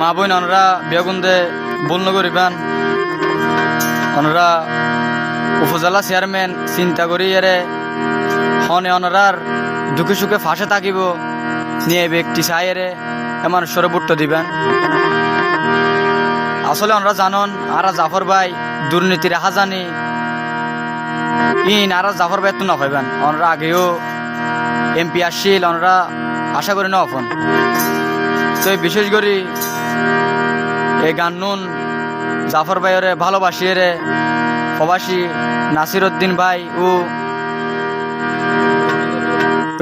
মা বোন, অনরা বেগুন্দে বন্য করিবান। অনরা উপজেলা চেয়ারম্যান চিন্তা করি এরে, হনে অনরার দুঃখে সুখে ফাঁসে থাকিব। নিয়ে ব্যক্তি চাইরে এমন সরবুট্ট দিবেন। আসলে ওনারা জানন, আরা জাফর ভাই দুর্নীতির আহা জানি ইন আরা জাফর ভাই তো না পাইবেন ওনারা আগেও এমপি আসছিল ওনারা আশা করি না অফন তো বিশেষ করে এই গান নুন, জাফর ভাইয়ের ভালোবাসি রে। প্রবাসী নাসির উদ্দিন ভাই ও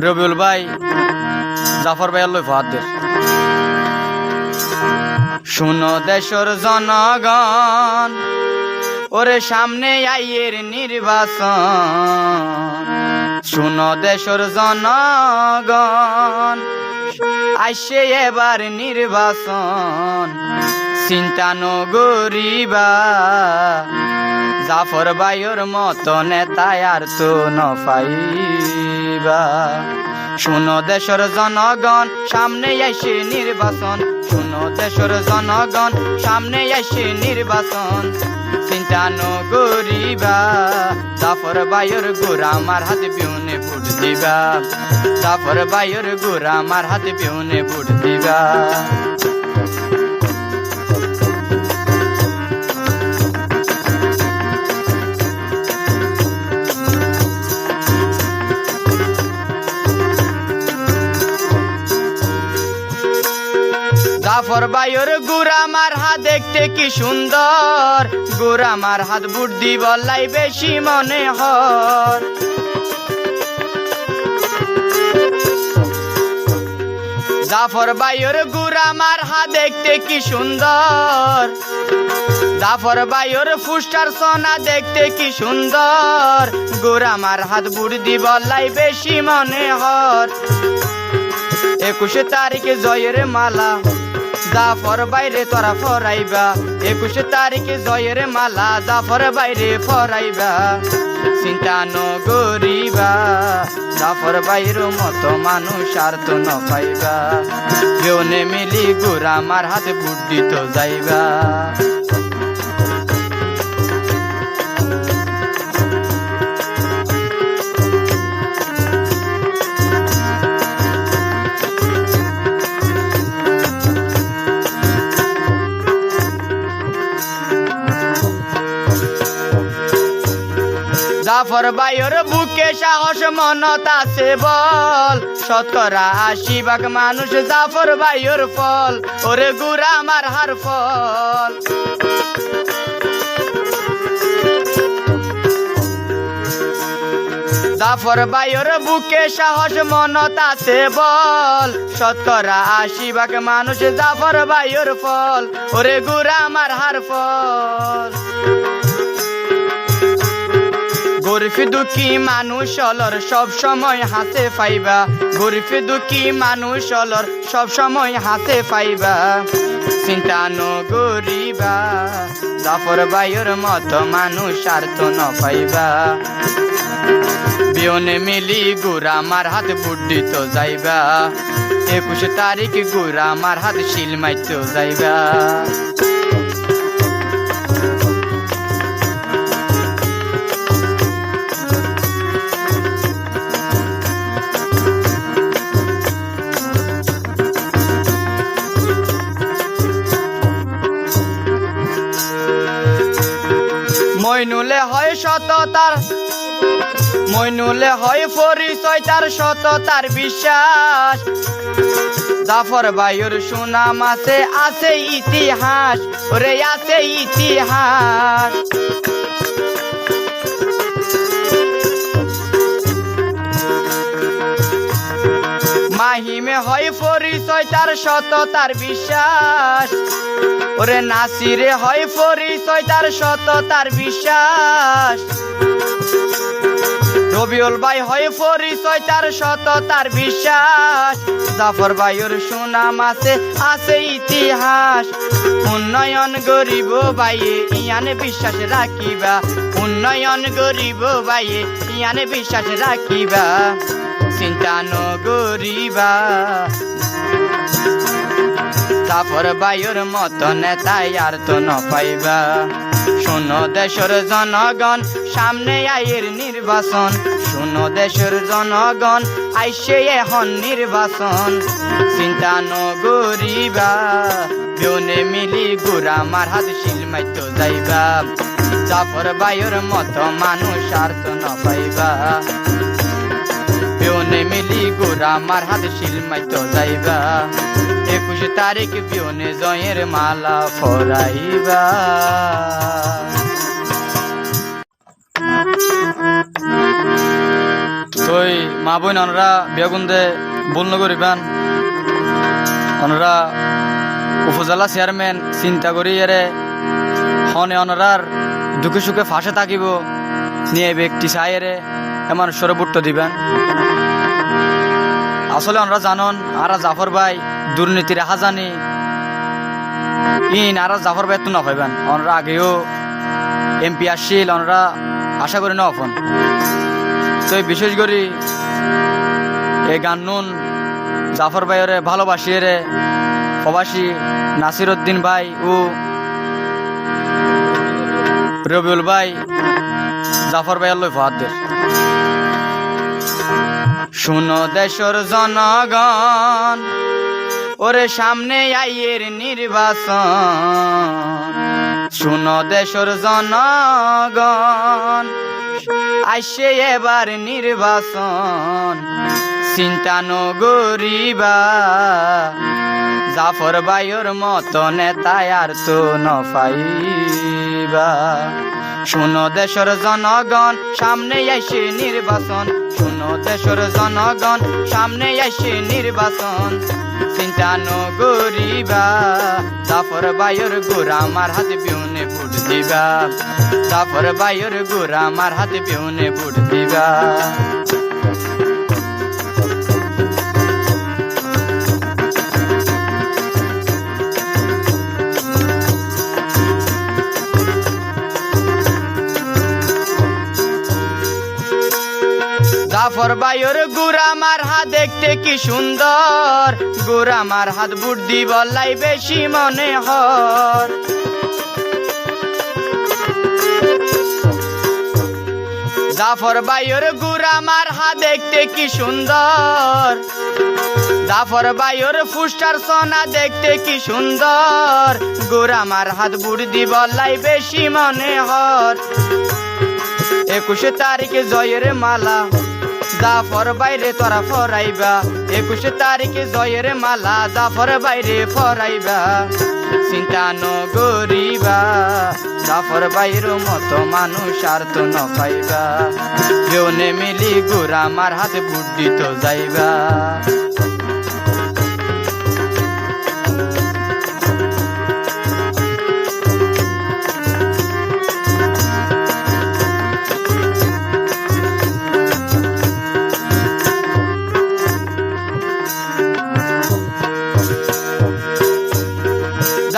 রবিউল ভাই, জাফর ভাই আল্লাহ ফাহাদের শুনো দেশর জনগণ, ওরে সামনে আইয়ের নির্বাচন। শুনো দেশর জনগণ আইসে এবার নির্বাচন চিন্তা নগরিবা। জাফর ভাইয়ের মত নেতায় আর তো নফাইবা। শুনো দেশের জনগণ, সামনে আইসে নির্বাচন শুনো দেশের জনগণ, সামনে আইসে নির্বাচন চিন্তা নগরিবা জাফর ভাইয়ের গোড়া আমার হাত বিউনে ভোট দিবা। জাফর ভাইয়ের গোড়া আমার হাত বিউনে ভোট দিবা। জাফর ভাইয়ের গুড়া মার হাত দেখতে কি সুন্দর। গুড়া মার হাত বুদ্ধি বললাই বেশি মনে হর জাফর ভাইয়ের গুড়া মার হাত দেখতে কি সুন্দর। জাফর ভাইয়ের ফুস্টার সোনা দেখতে কি সুন্দর। গোরা মার হাত বুড়দি বললাই বেশি মনে হর একুশে তারিখে জয়ের মালা। জাফর বাইরে তোরা ফরাইবা। একুশ তারিখে জয়ের মালা জাফর বাইরে ফরাইবা। চিন্তা নগরিবা, জাফর বাইর মতো মানুষ আর তো ন পাইবা। কেউ মিলি গোরা মার হাতে বুদ্ধি তো যাইবা। জাফর ভাইয়ের বুকে সাহস, মনত আছে বল। শতকরা আশি ভাগ মানুষ জাফর ভাইয়ের ফল। ওরে গুড়া আমার হার ফল। জাফর ভাইয়ের বুকে সাহস, মনত আছে বল। শতকরা আশি ভাগ মানুষ জাফর ভাইয়ের ফল। ওরে গুড়া আমার হার ফল। গরিব দুঃখী মানুষ অলর সব সময় হাতে পাইবা। গরিব দুঃখী মানুষ অলর সব সময় হাতে পাইবা। চিন্তা নগরিবা জাফর ভাইয়ের মতো মানুষ আর তো ন পাইবা। বিয়নে মিলি গুড়া আমার হাত বুদ্ধি তো যাইবা। একুশ তারিখ গুড়া আমার হাত শিল মাইতো যাইবা। সততার মইনুলে হয় পরিচয়, তার সততার বিশ্বাস। জাফর ভাইয়ের সুনাম আছে আছে ইতিহাস, ওরে আছে ইতিহাস। মাহিমে হয় পরিচয়, তার সততার বিশ্বাস। ওরে নাসিরে হয় পরিচয় তার সততার বিশ্বাস। রবিউল ভাই হয় পরিচয় তার সততার বিশ্বাস। জাফর ভাইয়ের সুনাম আছে আছে ইতিহাস। উন্নয়ন গরিব ভাইয়ে, ইয়ানে বিশ্বাস রাখিবা। উন্নয়ন গরিব ভাইয়ে, ইয়ানে বিশ্বাস রাখিবা। চিন্তা নগরিবা। জাফর বাইয়ের মতো নেতাই আর তো ন পাইবা। শুনো দেশের জনগণ, সামনে আইয়ের নির্বাচন। শুনো দেশের জনগণ, আইসে এখন নির্বাচন। চিন্তা নগরিবা বিউনে মিলি গুড়া মার হাত শিলমাইতো যাইবা। জাফর বাইয়ের মতো মানুষ আর তো ন পাইবা। বিউনে মিলি গুড়া মার হাত শিলমাইতো যাইবা একুশ তারিখ বিউনে জয়ের মালা ফরাইবা তই মা বোন অনরা বেগুন্দে বন্য করিবান। অনরা উপজেলা চেয়ারম্যান চিন্তা করি এরে হনে অনরার দুঃখে সুখে ফাঁসে থাকিব। নিয়ে ব্যক্তি চাইরে এমন সরবুট্ট দিবেন। আসলে আমরা জানন, আরা জাফর ভাই দুর্নীতির হাজানি। ইন, আরা জাফর ভাই তো না পাইবেন আমরা আগেও এমপি আসছিল আমরা আশা করি না অফন তো বিশেষ করে এই গান নুন, জাফর ভালোবাসি রে প্রবাসী নাসির উদ্দিন ভাই ও রবিউল ভাই, জাফর ভাইয়ের লই ফাহাদের শুনো দেশর জনগণ, ওরে সামনে আইয়ের নির্বাচন। শুনো দেশর জনগণ আইসে এবার নির্বাচন। চিন্তা নগরিবা জাফর ভাইয়ের মতো নেতায় আর তো নফাইবা শুনো দেশের জনগণ, সামনে আইসে নির্বাচন। শুনো দেশের জনগণ, সামনে আইসে নির্বাচন। চিন্তা নগরিবা, জাফর বায়ুর গোরা আমার হাতে বিউনে ফুট দিবা। জাফর বায়ুর গোরা আমার হাতে বিউনে ফুট দিবা। জাফর ভাইয়ের গুড়া মার হাত দেখতে কি সুন্দর। গুড়া মার হাত বুদ্ধি বলাই বেশি মনে হর। জাফর ভাইয়ের গুড়া মার হাত দেখতে কি সুন্দর। জাফর ভাইয়ের ফুস্টার সোনা দেখতে কি সুন্দর। গোরা মার হাত বুড়দি বলাই বেশি মনে হর। একুশে তারিখে জয়ের মালা। জাফর বাইরে তোরা ফরাইবা। একুশ তারিখে জয়ের মালা জাফর বাইরে ফরাইবা। চিন্তা নগরিবা জাফর বাইর মতো মানুষ আর তো ন পাইবা। কেউ মিলি গোরা মার হাতে বুদ্ধি তো যাইবা।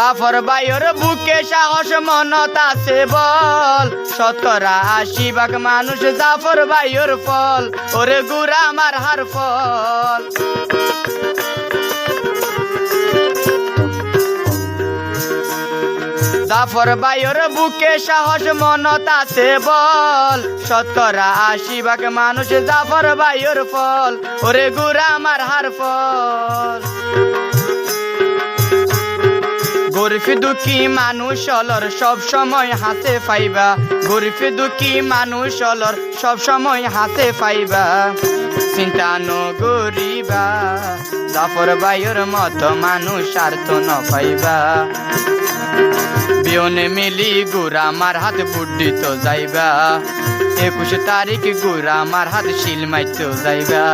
জাফর ভাইয়ের বুকে সাহস, মনত আছে বল। শতকরা আশি মানুষ জাফর ভাইয়ের ফল। ওরে গুড়া আমার হার ফল। জাফর ভাইয়ের বুকে সাহস, মনত আছে বল। শতকরা আশি মানুষ জাফর ভাইয়ের ফল। ওরে গুড়া আমার হার ফল। গরিফ দুঃখী মানুষ অলর সব সময় হাসে পাইবা। গরিফ দুঃখী মানুষ অলর সব সময় হাসে পাইবা। চিন্তা নগরিবা জাফর ভাইয়ের মতো মানুষ আর তো ন পাইবা। বিয়নে মিলি গুড়া আমার হাত বুদ্ধি তো যাইবা। একুশ তারিখ গুড়া আমার হাত শিল মাইতো যাইবা।